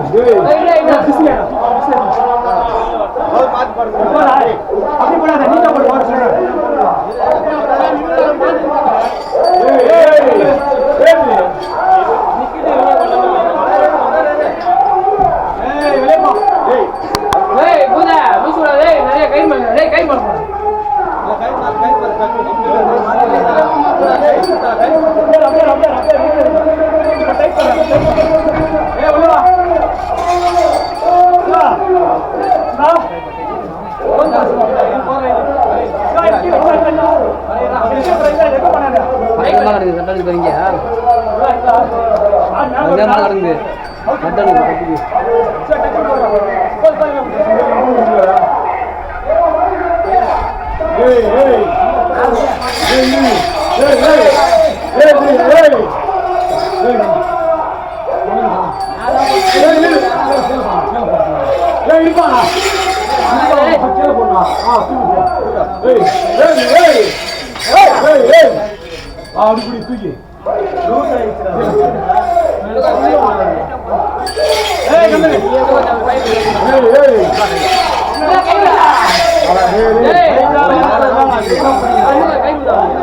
ஏய் பயங்கரமா நடக்குது சட்டலுக்கு போறீங்க பயங்கரமா நடக்குது சட்டலுக்கு நடக்குது கை